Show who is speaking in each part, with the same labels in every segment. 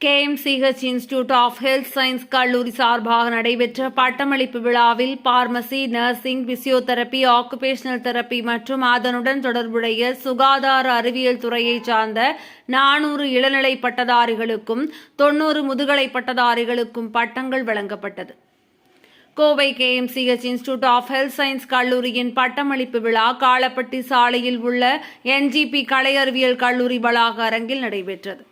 Speaker 1: KMCH institute of health science கல்லூரி சார்பாக நடைபெற்ற பட்டமளிப்பு விழாவில் pharmacy nursing physiotherapy occupational therapy மற்றும் அதனுடன் தொடர்புடைய சுகாதார அறிவியல் துறையைச் சார்ந்த நானூறு இளநிலை பட்டதாரிகளுக்கும் தொன்னூறு முதுகலை பட்டதாரிகளுக்கும் பட்டங்கள் வழங்கப்பட்டது. Kovai KMCH institute of health science கல்லூரியின் பட்டமளிப்பு விழா காலப்பட்டி சாலையில் உள்ள என்ஜிபி கலை அறிவியல் கல்லூரி வளாக அரங்கில் நடைபெற்றது.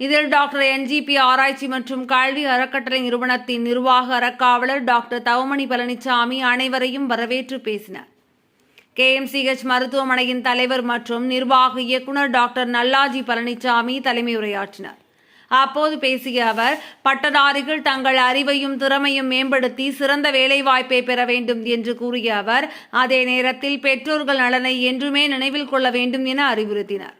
Speaker 1: இதில் டாக்டர் என்ஜிபி ஆராய்ச்சி மற்றும் கல்வி அறக்கட்டளை நிறுவனத்தின் நிர்வாக அறக்காவலர் டாக்டர் தவமணி பழனிசாமி அனைவரையும் வரவேற்று பேசினார். கேஎம்சிஹெச் மருத்துவமனையின் தலைவர் மற்றும் நிர்வாக இயக்குனர் டாக்டர் நல்லாஜி பழனிசாமி தலைமை உரையாற்றினார் அப்போது பேசிய அவர் பட்டதாரிகள் தங்கள் அறிவையும் திறமையும் மேம்படுத்தி சிறந்த வேலைவாய்ப்பை பெற வேண்டும் என்று கூறிய அவர் அதே நேரத்தில் பெற்றோர்கள் நலனை என்றுமே நினைவில் கொள்ள வேண்டும் என அறிவுறுத்தினார்.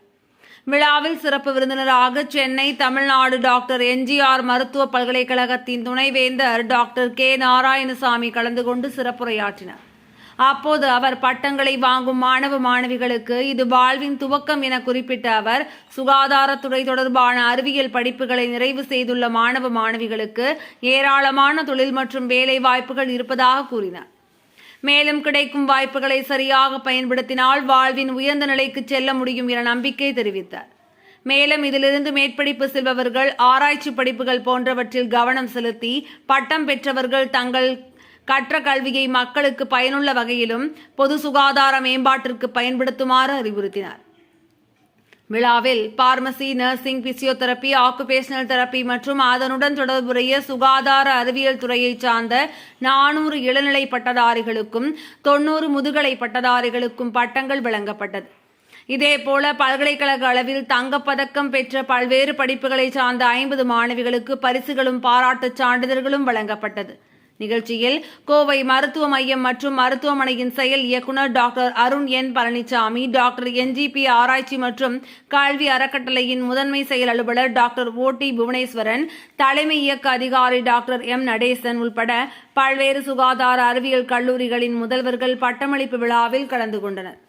Speaker 1: விழாவில் சிறப்பு விருந்தினராக சென்னை தமிழ்நாடு டாக்டர் எம்ஜிஆர் மருத்துவ பல்கலைக்கழகத்தின் துணைவேந்தர் டாக்டர் கே. நாராயணசாமி கலந்து கொண்டு சிறப்புரையாற்றினார். அப்போது அவர் பட்டங்களை வாங்கும் மாணவ மாணவிகளுக்கு இது வாழ்வின் துவக்கம் என குறிப்பிட்ட அவர் சுகாதாரத்துறை தொடர்பான அறிவியல் படிப்புகளை நிறைவு செய்துள்ள மாணவ மாணவிகளுக்கு ஏராளமான தொழில் மற்றும் வேலை வாய்ப்புகள் இருப்பதாக கூறினார். மேலும் கிடைக்கும் வாய்ப்புகளை சரியாக பயன்படுத்தினால் வாழ்வின் உயர்ந்த நிலைக்கு செல்ல முடியும் என நம்பிக்கை தெரிவித்தார். மேலும் இதிலிருந்து மேற்படிப்பு செல்பவர்கள் ஆராய்ச்சி படிப்புகள் போன்றவற்றில் கவனம் செலுத்தி பட்டம் பெற்றவர்கள் தங்கள் கற்ற கல்வியை மக்களுக்கு பயனுள்ள வகையிலும் பொது சுகாதார மேம்பாட்டிற்கு பயன்படுத்துமாறு அறிவுறுத்தினார். விழாவில் pharmacy nursing physiotherapy occupational therapy மற்றும் அதனுடன் தொடர்புடைய சுகாதார அறிவியல் துறையைச் சார்ந்த நானூறு இளநிலை பட்டதாரிகளுக்கும் தொன்னூறு முதுகலை பட்டதாரிகளுக்கும் பட்டங்கள் வழங்கப்பட்டது. இதேபோல பல்கலைக்கழக அளவில் தங்கப்பதக்கம் பெற்ற பல்வேறு படிப்புகளை சார்ந்த ஐம்பது மாணவிகளுக்கு பரிசுகளும் பாராட்டுச் சான்றிதழ்களும் வழங்கப்பட்டது. நிகழ்ச்சியில் கோவை மருத்துவ மையம் மற்றும் மருத்துவமனையின் செயல் இயக்குநர் doctor Arun N Palanisamy doctor NGP ஆராய்ச்சி மற்றும் கல்வி அறக்கட்டளையின் முதன்மை செயல் அலுவலர் டாக்டர் ஓ டி புவனேஸ்வரன் தலைமை இயக்க அதிகாரி டாக்டர் எம் நடேசன் உள்பட பல்வேறு சுகாதார அறிவியல் கல்லூரிகளின் முதல்வர்கள் பட்டமளிப்பு விழாவில் கலந்து கொண்டனர்.